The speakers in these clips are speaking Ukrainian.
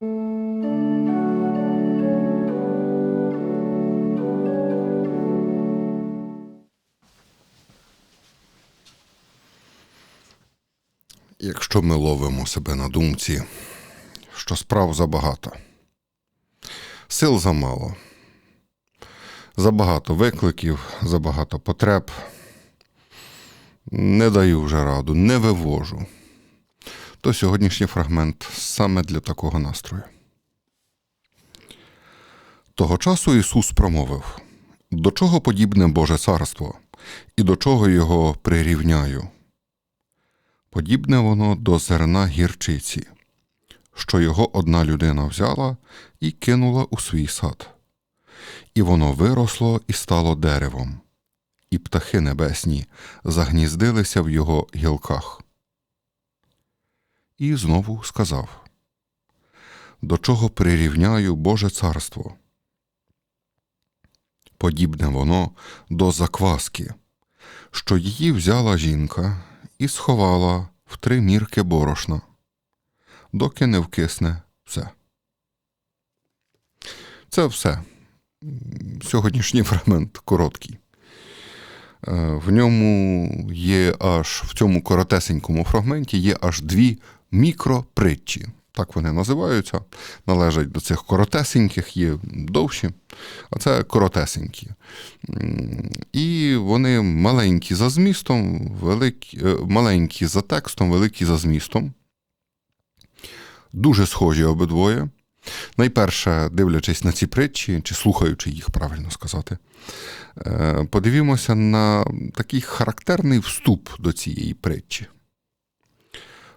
Якщо ми ловимо себе на думці, що справ забагато, сил замало, забагато викликів, забагато потреб, не даю вже раду, не вивожу, то сьогоднішній фрагмент саме для такого настрою. Того часу Ісус промовив: До чого подібне Боже царство, і до чого його прирівняю? Подібне воно до зерна гірчиці, що його одна людина взяла і кинула у свій сад. І воно виросло і стало деревом, і птахи небесні загніздилися в його гілках. І знову сказав: До чого прирівняю Боже царство? Подібне воно до закваски, що її взяла жінка і сховала в три мірки борошна, доки не вкисне все. Це все. Сьогоднішній фрагмент короткий. Е, В ньому є аж в цьому коротесенькому фрагменті є аж дві мікропритчі. Так вони називаються, належать до цих коротесеньких, є довші, а це коротесенькі. І вони маленькі за змістом, великі, е, маленькі за текстом, великі за змістом. Дуже схожі обидвоє. Найперше, дивлячись на ці притчі, чи слухаючи їх, правильно сказати, е, подивімося на такий характерний вступ до цієї притчі.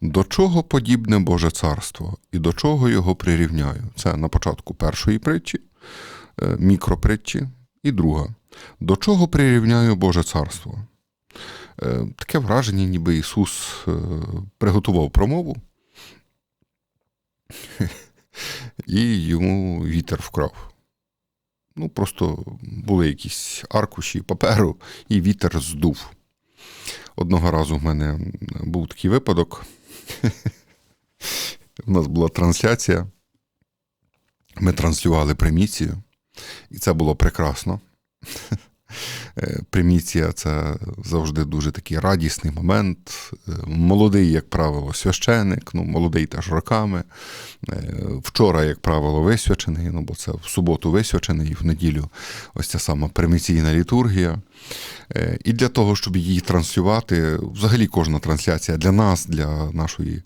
До чого подібне Боже царство і до чого його прирівняю? Це на початку першої притчі, е, мікропритчі, і друга. До чого прирівняю Боже царство? Е, Таке враження, ніби Ісус е, приготував промову, і йому вітер вкрав. Ну, просто були якісь аркуші паперу, і вітер здув. Одного разу в мене був такий випадок. У нас була трансляція. Ми транслювали приміцію, і це було прекрасно. Е, Приміція це завжди дуже такий радісний момент. Е, Молодий, як правило, священик, ну, молодий теж роками. Е, Вчора, як правило, висвячений, ну бо це в суботу висвячений, і в неділю ось ця сама приміційна літургія. Е, І для того, щоб її транслювати, взагалі кожна трансляція для нас, для нашої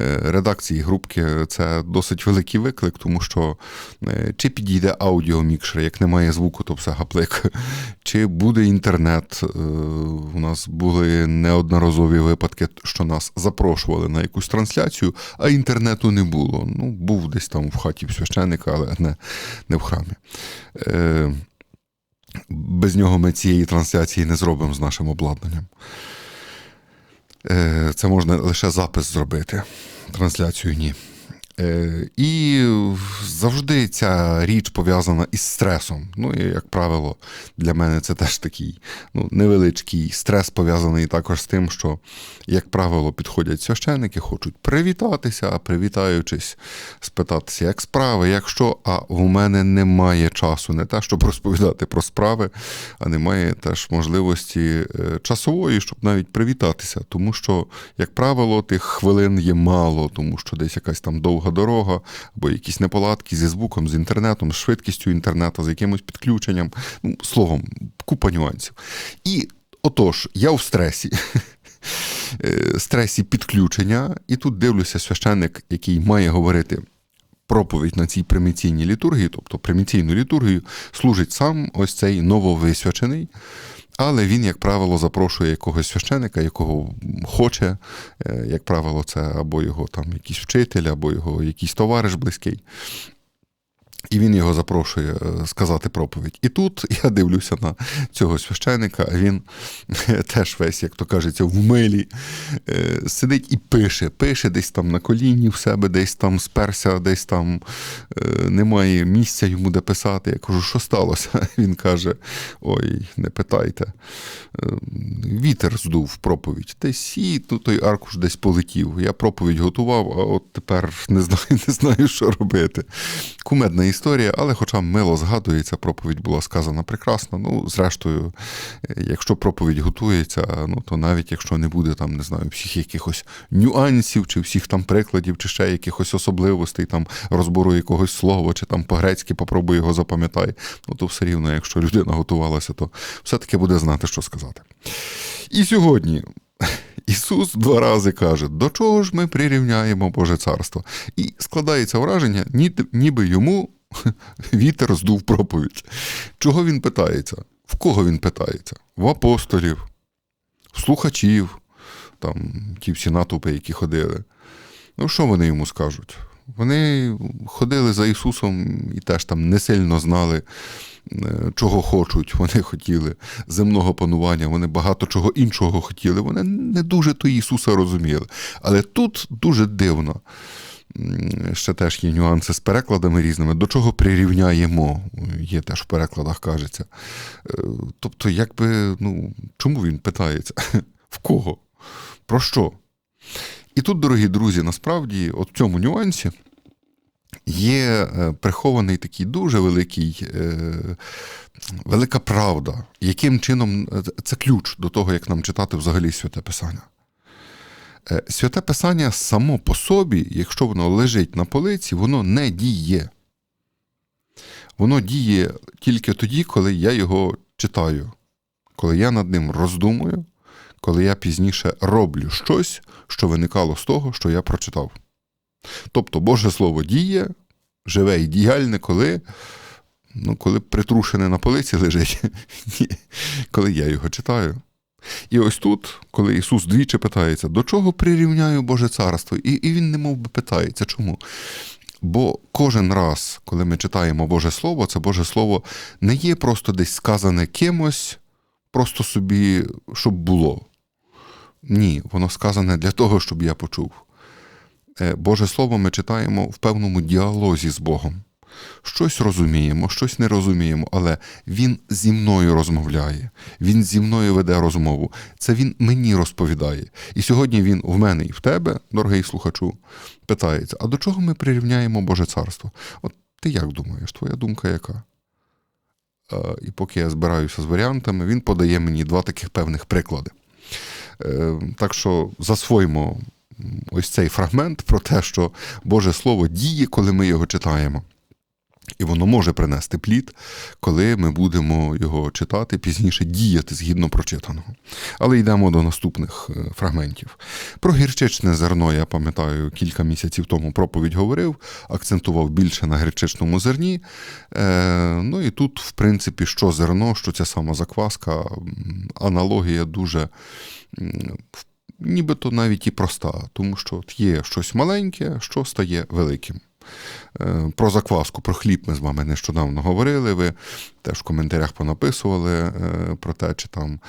е, редакції, групки, це досить великий виклик, тому що е, чи підійде аудіомікшер, як немає звуку, то все гаплик, чи буде інтернет. У нас були неодноразові випадки, що нас запрошували на якусь трансляцію, а інтернету не було. Ну, був десь там в хаті в священика, але не, не в храмі. Без нього ми цієї трансляції не зробимо з нашим обладнанням. Е, Це можна лише запис зробити. Трансляцію ні. Е, І завжди ця річ пов'язана із стресом. Ну, і, як правило, для мене це теж такий ну, невеличкий стрес пов'язаний також з тим, що, як правило, підходять священики, хочуть привітатися, а привітаючись, спитатися, як справи, як що, а в мене немає часу не те, щоб розповідати про справи, а немає теж можливості е, часової, щоб навіть привітатися. Тому що, як правило, тих хвилин є мало, тому що десь якась там довга дорога, або якісь неполадки зі звуком, з інтернетом, з швидкістю інтернету, з якимось підключенням. Ну, словом, купа нюансів. І отож, я в стресі. Е, Стресі підключення, і тут дивлюся священник, який має говорити проповідь на цій приміційній літургії, тобто приміційну літургію, служить сам ось цей нововисвячений, але він, як правило, запрошує якогось священика, якого хоче, е, як правило, це або його там якийсь вчитель, або його якийсь товариш близький. І він його запрошує е, сказати проповідь. І тут я дивлюся на цього священика, а він е, теж весь, як то кажеться, в милі е, сидить і пише, пише десь там на коліні в себе, десь там сперся, десь там немає місця йому де писати. Я кажу, що сталося? Він каже: Ой, не питайте. Вітер здув проповідь. Десь і ну, той аркуш десь полетів. Я проповідь готував, а от тепер не знаю, не знаю, що робити. Кумедна історія, але хоча мило згадується, проповідь була сказана прекрасно. Ну, зрештою, якщо проповідь готується, ну то навіть якщо не буде там, не знаю, всіх якихось нюансів, чи всіх там прикладів, чи ще якихось особливостей, там розбору якогось слова, чи там по-грецьки попробуй його запам'ятай, ну то все рівно, якщо людина готувалася, то все-таки буде знати, що сказати. І сьогодні. Ісус два рази каже, до чого ж ми прирівняємо Боже царство? І складається враження, ніби йому вітер здув проповідь. Чого він питається? В кого він питається? В апостолів, в слухачів, там ті всі натовпи, які ходили. Ну, що вони йому скажуть? Вони ходили за Ісусом і теж там не сильно знали, е, чого хочуть. Вони хотіли земного панування, вони багато чого іншого хотіли. Вони не дуже то Ісуса розуміли. Але тут дуже дивно. Ще теж є нюанси з перекладами різними. До чого прирівняємо, є теж в перекладах кажеться. Е, Тобто, якби, ну, чому він питається? В кого? Про що? І тут, дорогі друзі, насправді, от в цьому нюансі є е, прихований такий дуже великий, е, велика правда, яким чином це ключ до того, як нам читати взагалі святе Писання. Е, Святе Писання само по собі, якщо воно лежить на полиці, воно не діє. Воно діє тільки тоді, коли я його читаю, коли я над ним роздумую, коли я пізніше роблю щось, що виникало з того, що я прочитав. Тобто Боже Слово діє, живе і діяльне, коли, ну, коли притрушене на полиці лежить, коли я його читаю. І ось тут, коли Ісус двічі питається, до чого прирівняю Боже царство? І, і він немов би питається. Чому? Бо кожен раз, коли ми читаємо Боже Слово, це Боже Слово не є просто десь сказане кимось, просто собі, щоб було. Ні, воно сказане для того, щоб я почув. Е, Боже Слово ми читаємо в певному діалозі з Богом. Щось розуміємо, щось не розуміємо, але Він зі мною розмовляє, Він зі мною веде розмову. Це Він мені розповідає. І сьогодні Він в мене і в тебе, дорогий слухачу, питається: а до чого ми прирівняємо Боже царство? От ти як думаєш, твоя думка яка? І поки я збираюся з варіантами, він подає мені два таких певних приклади. Е, Так що засвоїмо ось цей фрагмент про те, що Боже Слово діє, коли ми його читаємо. І воно може принести плід, коли ми будемо його читати, пізніше діяти згідно прочитаного. Але йдемо до наступних е, фрагментів. Про гірчичне зерно, я пам'ятаю, кілька місяців тому проповідь говорив, акцентував більше на гірчичному зерні. Е, ну і тут, в принципі, що зерно, що ця сама закваска, аналогія дуже. Нібито навіть і проста, тому що є щось маленьке, що стає великим. Е, Про закваску, про хліб ми з вами нещодавно говорили. Ви теж в коментарях понаписували е, про те, чи там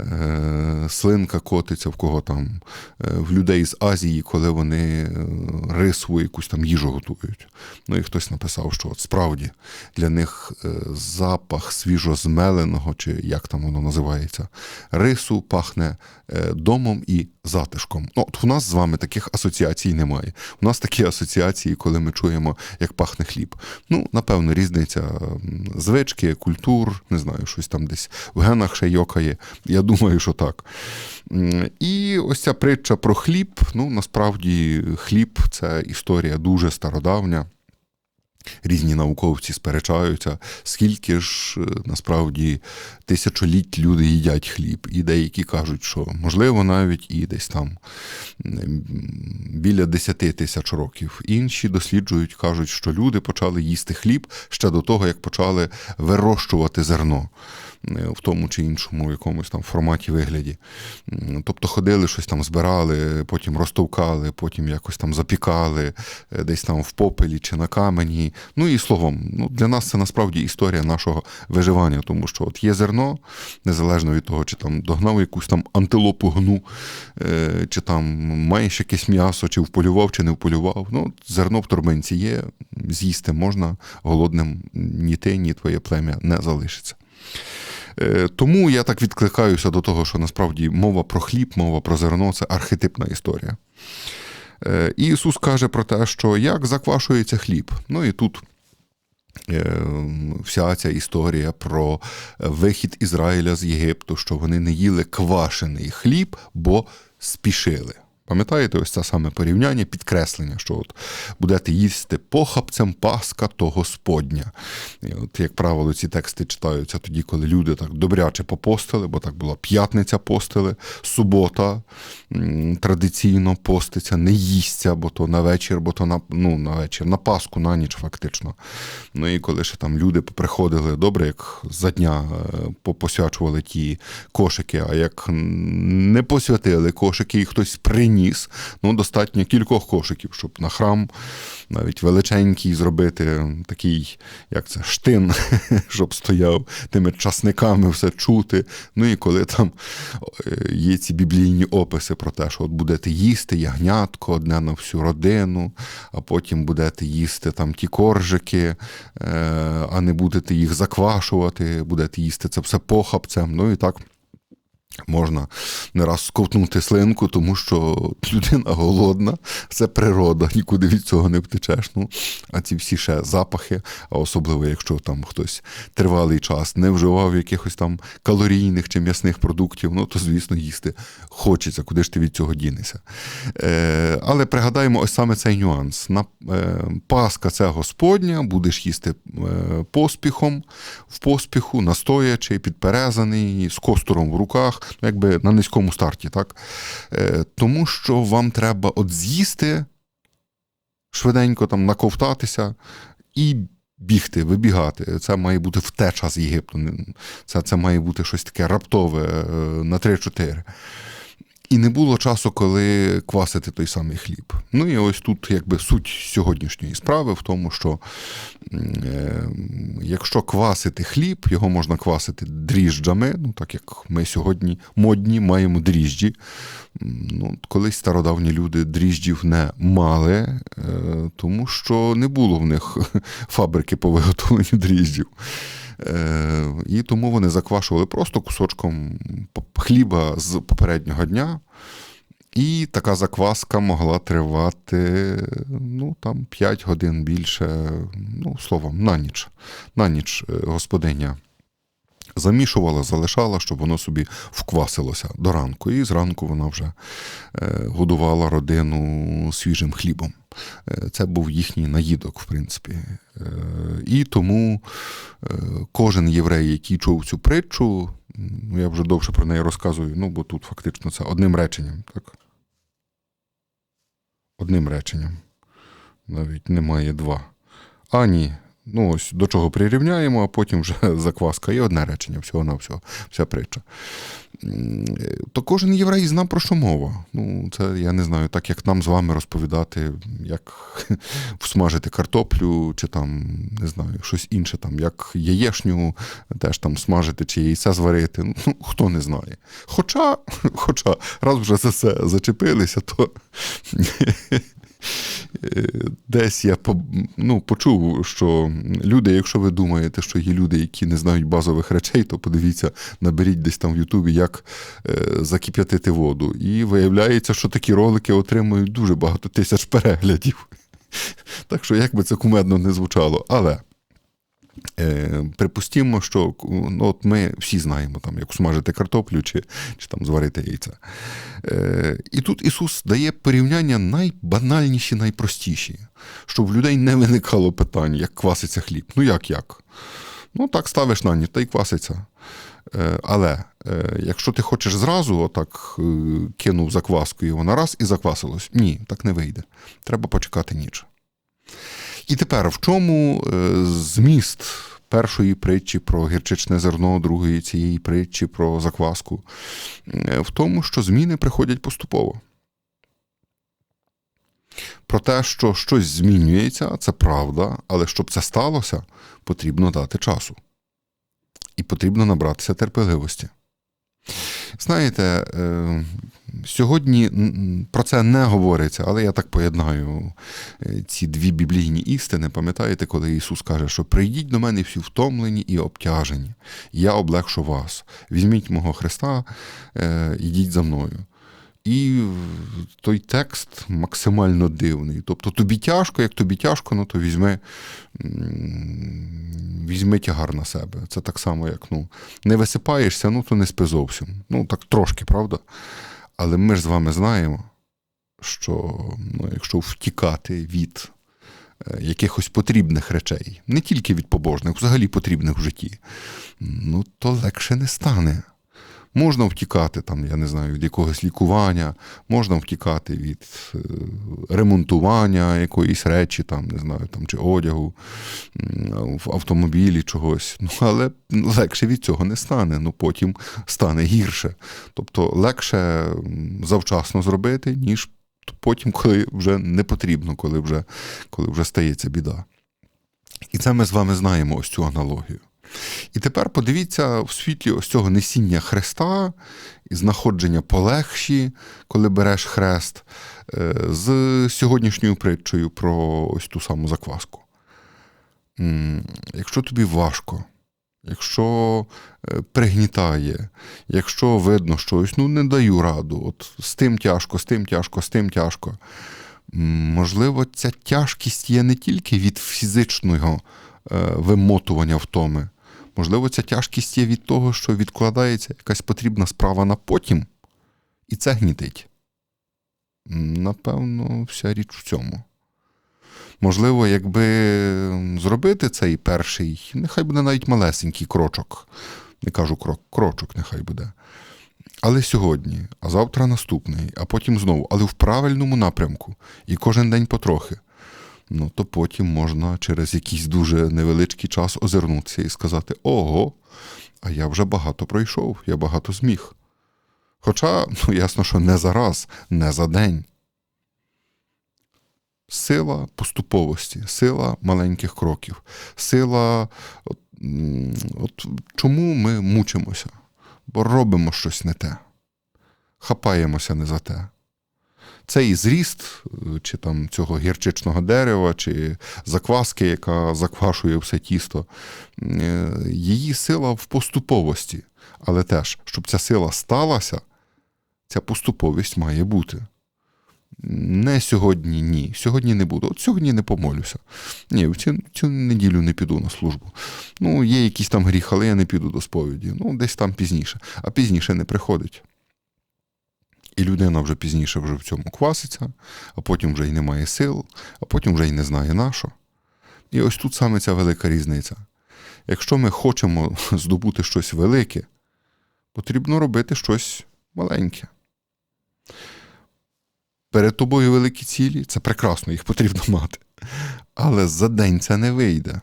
е, слинка котиться, в кого там е, в людей з Азії, коли вони рисову якусь там їжу готують. Ну і хтось написав, що от справді для них запах свіжозмеленого, чи як там воно називається, рису пахне домом і затишком. Ну, от у нас з вами таких асоціацій немає. У нас такі асоціації, коли ми чуємо, як пахне хліб. Ну, напевно, різниця звички, культур, не знаю, щось там десь в генах ще йокає. Я думаю, що так. І ось ця притча про хліб. Ну, насправді, хліб це історія дуже стародавня. Різні науковці сперечаються, скільки ж е, насправді тисячоліть люди їдять хліб. І деякі кажуть, що можливо навіть і десь там біля 10 тисяч років. Інші досліджують, кажуть, що люди почали їсти хліб ще до того, як почали вирощувати зерно. Е, в тому чи іншому якомусь там форматі вигляді. Тобто ходили, щось там збирали, потім розтовкали, потім якось там запікали, е, десь там в попелі чи на камені. Ну і словом, ну, для нас це насправді історія нашого виживання, тому що от є зерно, незалежно від того, чи там догнав якусь там антилопу гну, е, чи там маєш якесь м'ясо, чи вполював, чи не вполював. Ну, зерно в торбинці є, з'їсти можна, голодним ні ти, ні твоє плем'я не залишиться. Е, Тому я так відкликаюся до того, що насправді мова про хліб, мова про зерно це архетипна історія. Е, І Ісус каже про те, що як заквашується хліб. Ну і тут е, вся ця історія про вихід Ізраїля з Єгипту, що вони не їли квашений хліб, бо спішили. Пам'ятаєте, ось це саме порівняння, підкреслення, що от будете їсти похапцем Пасха то Господня. І от, як правило, ці тексти читаються тоді, коли люди так добряче попостили, бо так була п'ятниця постили, субота традиційно поститься, не їсться, бо то на вечір, бо то на, ну, на вечір, на Пасху, на ніч фактично. Ну і коли ще там люди приходили добре, як за дня е, попосвячували ті кошики, а як не посвятили кошики і хтось приніс, ну достатньо кількох кошиків, щоб на храм навіть величенький зробити такий, як це, штин, щоб стояв тими часниками все чути. Ну і коли там е, є ці біблійні описи про те, що от будете їсти ягнятко одне на всю родину, а потім будете їсти там ті коржики, е, а не будете їх заквашувати, будете їсти це все похапцем. Ну і так. Можна не раз сковтнути слинку, тому що людина голодна, це природа, нікуди від цього не втечеш. Ну, а ці всі ще запахи, а особливо, якщо там хтось тривалий час не вживав якихось там калорійних чи м'ясних продуктів, ну то, звісно, їсти хочеться, куди ж ти від цього дінешся. Е, але пригадаємо ось саме цей нюанс. На, е, Паска це Господня, будеш їсти е, поспіхом, в поспіху, настоячи, підперезаний, з костуром в руках ну, якби на низькому старті, так? Е, тому що вам треба от з'їсти, швиденько там наковтатися і бігти, вибігати. Це має бути втеча з Єгипту. Це, це має бути щось таке раптове е, на 3-4. І не було часу, коли квасити той самий хліб. Ну і ось тут якби суть сьогоднішньої справи в тому, що е, якщо квасити хліб, його можна квасити дріжджами, ну так як ми сьогодні модні маємо дріжджі. Ну, Колись стародавні люди дріжджів не мали, е, тому що не було в них фабрики по виготовленню дріжджів. Е, І тому вони заквашували просто кусочком хліба з попереднього дня. І така закваска могла тривати ну, там, 5 годин більше, ну, словом, на ніч. На ніч господиня замішувала, залишала, щоб воно собі вквасилося до ранку. І зранку вона вже е, годувала родину свіжим хлібом. Е, Це був їхній наїдок, в принципі. Е, І тому кожен єврей, який чув цю притчу, ну я вже довше про неї розказую, ну бо тут фактично це одним реченням, так? Одним реченням. Навіть немає два. А ні. Ну, ось до чого прирівняємо, а потім вже закваска і одне речення, всього на всього, вся притча. То кожен єврей знав про що мова. Ну, це я не знаю, так як нам з вами розповідати, як всмажити картоплю, чи там, не знаю, щось інше, там, як яєшню теж там смажити, чи яйця зварити. Ну, хто не знає. Хоча, хоча, раз вже за це зачепилися, то. Десь я ну, почув, що люди, якщо ви думаєте, що є люди, які не знають базових речей, то подивіться, наберіть десь там в Ютубі, як е, закип'ятити воду. І виявляється, що такі ролики отримують дуже багато тисяч переглядів. Так що, як би це кумедно не звучало. Але. Е, Припустімо, що ну, от ми всі знаємо, там, як смажити картоплю чи чи там зварити яйця. Е, І тут Ісус дає порівняння найбанальніші, найпростіші, щоб в людей не виникало питань, як кваситься хліб. Ну як як? Ну, так ставиш на ніч, та й кваситься. Е, Але е, якщо ти хочеш зразу, отак е, кинув закваску і вона раз і заквасилось. Ні, так не вийде. Треба почекати ніч. І тепер в чому зміст першої притчі про гірчичне зерно, другої цієї притчі про закваску, е, в тому, що зміни приходять поступово. Про те, що щось змінюється, це правда, але щоб це сталося, потрібно дати часу. І потрібно набратися терпеливості. Знаєте, е, сьогодні про це не говориться, але я так поєднаю е, ці дві біблійні істини. Пам'ятаєте, коли Ісус каже, що прийдіть до мене всі втомлені і обтяжені, я облегшу вас. Візьміть мого Христа, йдіть ідіть за мною. І той текст максимально дивний. Тобто тобі тяжко, як тобі тяжко, ну то візьми, візьми тягар на себе. Це так само, як ну, не висипаєшся, ну то не спи зовсім. Ну так трошки, правда? Але ми ж з вами знаємо, що ну, якщо втікати від е, якихось потрібних речей, не тільки від побожних, взагалі потрібних в житті, ну то легше не стане. Можна втікати, там, я не знаю, від якогось лікування, можна втікати від е, ремонтування якоїсь речі, там, не знаю, там, чи одягу, в автомобілі чогось. Ну, але легше від цього не стане. Ну, потім стане гірше. Тобто легше завчасно зробити, ніж потім, коли вже не потрібно, коли вже, коли вже стається біда. І це ми з вами знаємо ось цю аналогію. І тепер подивіться в світлі ось цього несіння хреста і знаходження полегші, коли береш хрест, е, з сьогоднішньою притчею про ось ту саму закваску. Якщо тобі важко, якщо е, пригнітає, якщо видно щось, ну не даю раду, от з тим тяжко, з тим тяжко, з тим тяжко. Можливо, ця тяжкість є не тільки від фізичного е, вимотування втоми. Можливо, ця тяжкість є від того, що відкладається якась потрібна справа на потім, і це гнітить. Напевно, вся річ в цьому. Можливо, якби зробити цей перший, нехай буде навіть малесенький крочок. Не кажу крок, крочок, нехай буде. Але сьогодні, а завтра наступний, а потім знову, але в правильному напрямку, і кожен день потрохи. Ну, то потім можна через якийсь дуже невеличкий час озирнутися і сказати: Ого, а я вже багато пройшов, я багато зміг. Хоча, ну, ясно, що не за раз, не за день. Сила поступовості, сила маленьких кроків, сила. От, от чому ми мучимося? Бо робимо щось не те, хапаємося не за те. Цей зріст, чи там цього гірчичного дерева, чи закваски, яка заквашує все тісто, е, її сила в поступовості. Але теж, щоб ця сила сталася, ця поступовість має бути. Не сьогодні, ні. Сьогодні не буду. От сьогодні не помолюся. Ні, в цю, цю неділю не піду на службу. Ну, є якийсь там гріх, але я не піду до сповіді. Ну, десь там пізніше. А пізніше не приходить. І людина вже пізніше вже в цьому кваситься, а потім вже й не має сил, а потім вже й не знає на що. І ось тут саме ця велика різниця. Якщо ми хочемо здобути щось велике, потрібно робити щось маленьке. Перед тобою великі цілі, це прекрасно, їх потрібно мати. Але за день це не вийде.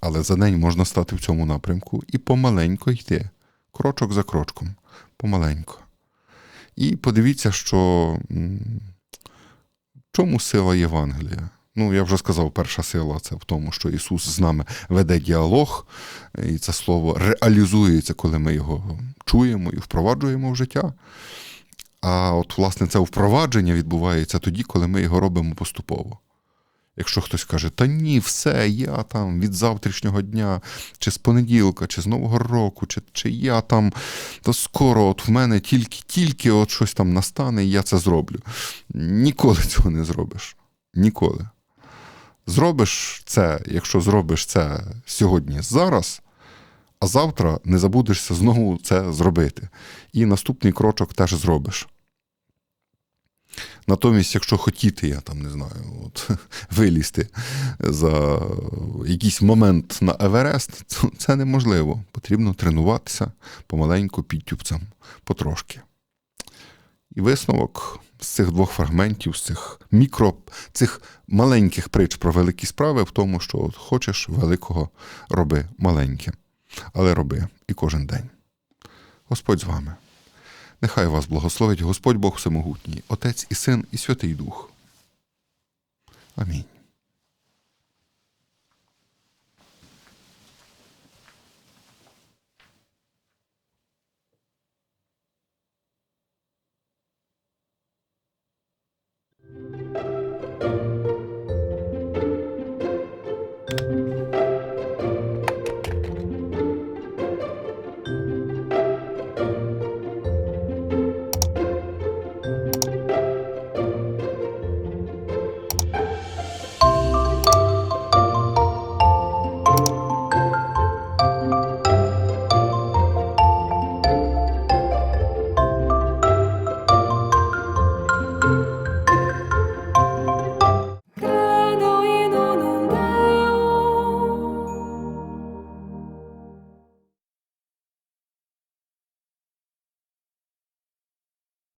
Але за день можна стати в цьому напрямку і помаленько йти, крочок за крочком, помаленько. І подивіться, що чому сила Євангелія? Ну, я вже сказав, перша сила це в тому, що Ісус з нами веде діалог, і це слово реалізується, коли ми його чуємо і впроваджуємо в життя. А от, власне, це впровадження відбувається тоді, коли ми його робимо поступово. Якщо хтось каже, та ні, все, я там від завтрашнього дня, чи з понеділка, чи з Нового року, чи, чи я там, то скоро от в мене тільки, тільки от щось там настане, і я це зроблю. Ніколи цього не зробиш. Ніколи. Зробиш це, якщо зробиш це сьогодні, зараз, а завтра не забудешся знову це зробити. І наступний крочок теж зробиш. Натомість, якщо хотіти, я там не знаю, от, вилізти за якийсь момент на Еверест, це неможливо. Потрібно тренуватися помаленьку підтюпцем, потрошки. І висновок з цих двох фрагментів, з цих мікро, цих маленьких притч про великі справи, в тому, що от хочеш великого, роби маленьке, але роби і кожен день. Господь з вами. Нехай вас благословить Господь Бог Всемогутній, Отець і Син, і Святий Дух. Амінь.